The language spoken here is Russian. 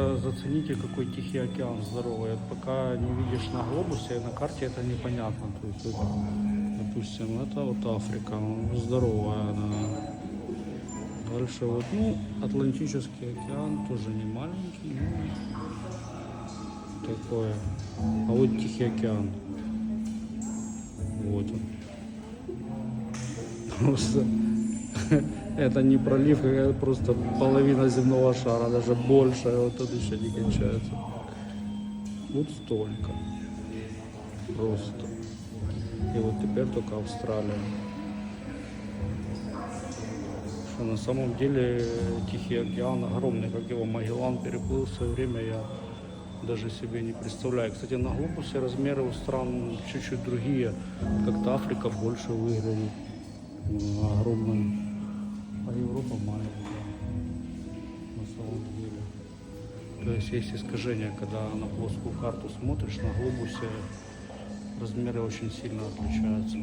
просто зацените, какой Тихий океан здоровый. Пока не видишь на глобусе, на карте это непонятно. То есть, вот, допустим, это вот Африка, ну, здоровая она. Дальше вот, ну, Атлантический океан тоже не маленький, ну, такое. А вот Тихий океан. Вот он. Просто это не пролив, это просто половина земного шара, даже больше, вот тут еще не кончается. Вот столько. Просто. И вот теперь только Австралия. Что на самом деле Тихий океан огромный, как его Магеллан переплыл в свое время, я даже себе не представляю. Кстати, на глобусе размеры у стран чуть-чуть другие. Как-то Африка больше выглядит м, огромной, То есть есть искажение, когда на плоскую карту смотришь, на глобусе размеры очень сильно отличаются.